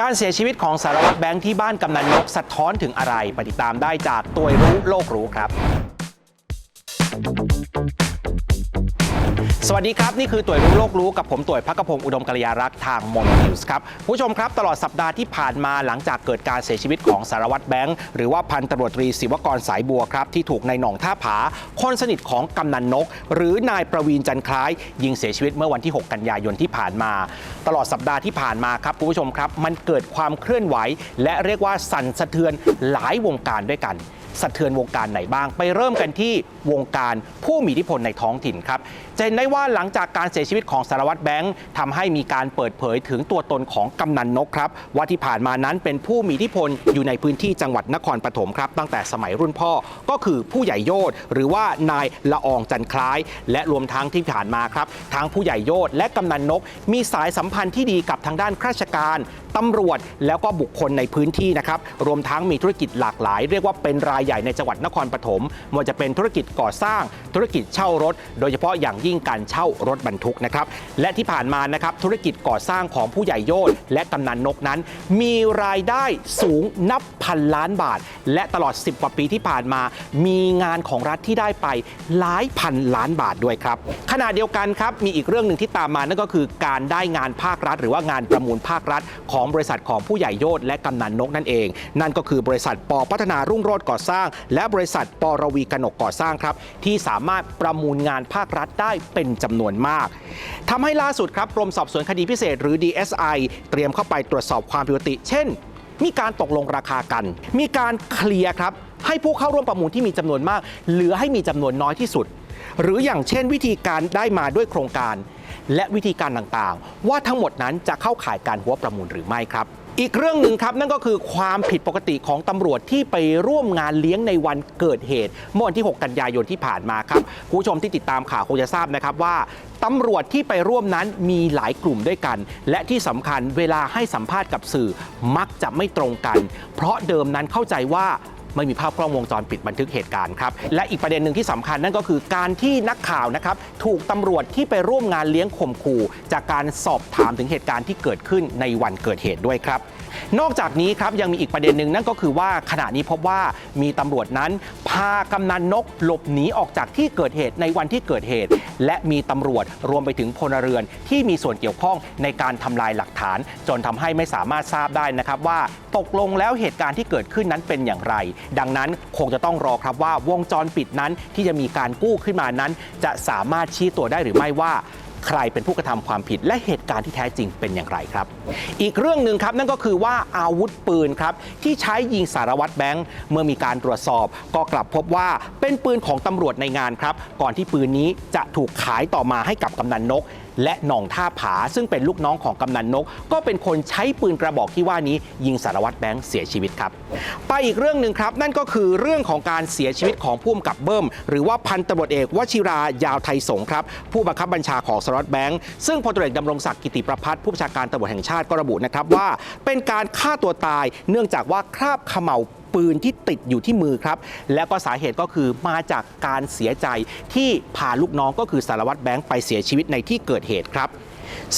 การเสียชีวิตของสารวัตรแบงค์ที่บ้านกำนันนกสะท้อนถึงอะไรไปติดตามได้จากตัวรู้โลกรู้ครับ สวัสดีครับ นี่คือต่วยรู้โลกรู้กับผมต่วยพักกพงศ์อุดมกัลยารักษ์ทางมอนนิวส์ครับผู้ชมครับตลอดสัปดาห์ที่ผ่านมาหลังจากเกิดการเสียชีวิตของสารวัตรแบงค์หรือว่าพันตำรวจตรีศิวกรสายบัวครับที่ถูกนายหน่องท่าผา คนสนิทของกำนันนก หรือนายประวีนจันคล้าย ยิงเสียชีวิตเมื่อวันที่ 6 กันยายนที่ผ่านมา ตลอดสัปดาห์ที่ผ่านมาครับคุณผู้ชมครับ มันเกิดความเคลื่อนไหว และเรียกว่าสั่นสะเทือนหลายวงการด้วยกัน สะเทือนวงการไหนบ้าง ไปเริ่มกันที่วงการผู้มีอิทธิพลในท้องถิ่นครับจะเห็นได้ว่าหลังจากการเสียชีวิตของสารวัตรแบงค์ทำให้มีการเปิดเผยถึงตัวตนของกำนันนกครับว่าที่ผ่านมานั้นเป็นผู้มีอิทธิพลอยู่ในพื้นที่จังหวัดนครปฐมครับ ตั้งแต่สมัยรุ่นพ่อก็คือผู้ใหญ่โยธหรือว่านายละอองจันคล้าย และรวมทั้งที่ผ่านมาครับทั้งผู้ใหญ่โยธและกำนันนก มีสายสัมพันธ์ที่ดีกับทางด้านราชการตำรวจแล้วก็บุคคลในพื้นที่นะครับรวมทั้งมีธุรกิจหลากหลาย เรียกว่าเป็นรายใหญ่ในจังหวัดนครปฐมไม่ว่าจะเป็นธุรกิจก่อสร้างธุรกิจเช่ารถ โดยเฉพาะอย่างยิ่งการเช่ารถบรรทุกนะครับและที่ผ่านมานะครับธุรกิจก่อสร้างของผู้ใหญ่โยธและกำนันนกนั้น มีรายได้สูงนับพันล้านบาท และตลอด 10 กว่าปีที่ผ่านมา มีงานของรัฐที่ได้ไปหลายพันล้านบาทด้วยครับขณะเดียวกันครับมีอีกเรื่องหนึ่งที่ตามมานั่นก็คือการได้งานภาครัฐ หรือว่างานประมูลภาครัฐ ของบริษัทของผู้ใหญ่โยธและกำนันนกนั่นเอง นั่นก็คือบริษัทปอพัฒนารุ่งโรจน์ก่อสร้าง และบริษัทปรวีกนกก่อสร้างครับ ที่สามารถประมูลงานภาครัฐได้เป็นจำนวนมากทำให้ล่าสุดครับกรมสอบสวนคดีพิเศษ หรือ DSI เตรียมเข้าไปตรวจสอบความผิดปกติ เช่น มีการตกลงราคากัน มีการเคลียร์ครับให้ผู้เข้าร่วมประมูลที่มีจำนวนมาก เหลือให้มีจำนวนน้อยที่สุด หรืออย่างเช่นวิธีการได้มาด้วยโครงการ และวิธีการต่างๆ ว่าทั้งหมดนั้นจะเข้าข่ายการหัวประมูลหรือไม่ครับ อีกเรื่องหนึ่งครับนั่นก็คือความผิดปกติของตำรวจที่ไปร่วมงานเลี้ยงในวันเกิดเหตุ เมื่อวันที่ 6 กันยายนที่ผ่านมาครับคุณผู้ชมที่ติดตามข่าวคงจะทราบนะครับว่าตำรวจที่ไปร่วมนั้นมีหลายกลุ่มด้วยกัน และที่สำคัญเวลาให้สัมภาษณ์กับสื่อมักจะไม่ตรงกัน เพราะเดิมนั้นเข้าใจว่า ไม่มีภาพกล้องวงจรปิดบันทึกเหตุการณ์ครับและอีกประเด็นหนึ่งที่สำคัญนั่นก็คือการที่นักข่าวนะครับถูกตำรวจที่ไปร่วมงานเลี้ยงข่มขู่ จากการสอบถามถึงเหตุการณ์ที่เกิดขึ้นในวันเกิดเหตุด้วยครับนอกจากนี้ครับยังมีอีกประเด็นหนึ่งนั่นก็คือว่าขณะนี้พบว่ามีตำรวจนั้น พากำนันนกหลบหนีออกจากที่เกิดเหตุในวันที่เกิดเหตุ และมีตำรวจรวมไปถึงพลเรือนที่มีส่วนเกี่ยวข้องในการทำลายหลักฐาน จนทำให้ไม่สามารถทราบได้นะครับว่าตกลงแล้วเหตุการณ์ที่เกิดขึ้นนั้นเป็นอย่างไรดังนั้นคงจะต้องรอครับว่าวงจรปิดนั้นที่จะมีการกู้ขึ้นมานั้น จะสามารถชี้ตัวได้หรือไม่ว่าใครเป็นผู้กระทำความผิดและเหตุการณ์ที่แท้จริงเป็นอย่างไรครับ อีกเรื่องหนึ่งครับนั่นก็คือว่าอาวุธปืนครับที่ใช้ยิงสารวัตรแบงค์เมื่อมีการตรวจสอบ ก็กลับพบว่าเป็นปืนของตำรวจในงานครับ ก่อนที่ปืนนี้จะถูกขายต่อมาให้กับกำนันนก และหน่องท่าผา ซึ่งเป็นลูกน้องของกำนันนก ก็เป็นคนใช้ปืนกระบอกที่ว่านี้ยิงสารวัตรแบงค์เสียชีวิตครับ ไปอีกเรื่องหนึ่งครับ นั่นก็คือเรื่องของการเสียชีวิตของผู้กำกับเบิ้ม หรือว่าพันตำรวจเอกวชิรายาวไทยสงครับผู้บังคับบัญชาของสารวัตรแบงค์ซึ่งพลตำรวจดำรงศักดิ์กิติประพัฒน์ผู้บัญชาการตำรวจแห่งชาติก็ระบุนะครับว่า เป็นการฆ่าตัวตาย เนื่องจากว่าคราบเขม่า ปืนที่ติดอยู่ที่มือครับ แล้วก็สาเหตุก็คือมาจากการเสียใจที่พาลูกน้องก็คือสารวัตรแบงค์ไปเสียชีวิตในที่เกิดเหตุครับ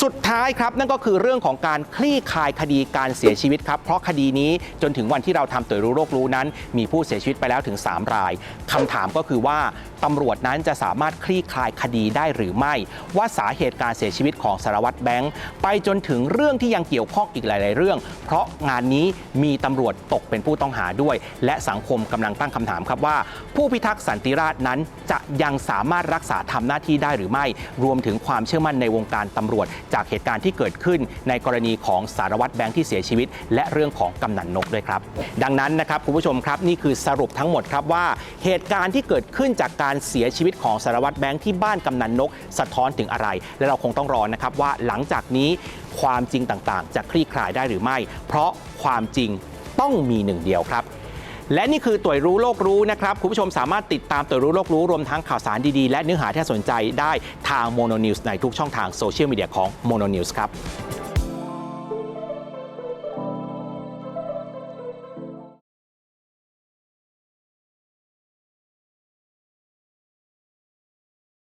สุดท้ายครับนั่นก็คือเรื่องของการคลี่คลายคดีการเสียชีวิตครับเพราะคดีนี้จนถึงวันที่เราทำตัวรู้โรครู้นั้น มีผู้เสียชีวิตไปแล้วถึง 3 รายคำถามก็คือว่าตำรวจนั้นจะสามารถคลี่คลายคดีได้หรือไม่ ว่าสาเหตุการเสียชีวิตของสารวัตรแบงค์ไปจนถึงเรื่องที่ยังเกี่ยวข้องอีกหลาย ๆ เรื่อง เพราะงานนี้มีตำรวจตกเป็นผู้ต้องหาด้วย และสังคมกำลังตั้งคำถามครับว่า ผู้พิทักษ์สันติราษนั้นจะยังสามารถรักษาทำหน้าที่ได้หรือไม่ รวมถึงความเชื่อมั่นในวงการตำรวจำรวจ จากเหตุการณ์ที่เกิดขึ้นในกรณีของสารวัตรแบงค์ที่เสียชีวิต และเรื่องของกำนันนกด้วยครับ ดังนั้นนะครับคุณผู้ชมครับนี่คือสรุปทั้งหมดครับว่า เหตุการณ์ที่เกิดขึ้นจากการเสียชีวิตของสารวัตรแบงค์ที่บ้านกำนันนก สะท้อนถึงอะไร และเราคงต้องรอนะครับว่าหลังจากนี้ความจริงต่างๆ จะคลี่คลายได้หรือไม่ เพราะความจริงต้องมีหนึ่งเดียวครับ และนี่คือต่วยรู้โลกรู้นะครับ คุณผู้ชมสามารถติดตามต่วยรู้โลกรู้รวมทั้งข่าวสารดี ๆ และเนื้อหาที่สนใจได้ทางโมโนนิวส์ในทุกช่องทางโซเชียลมีเดียของโมโนนิวส์ครับ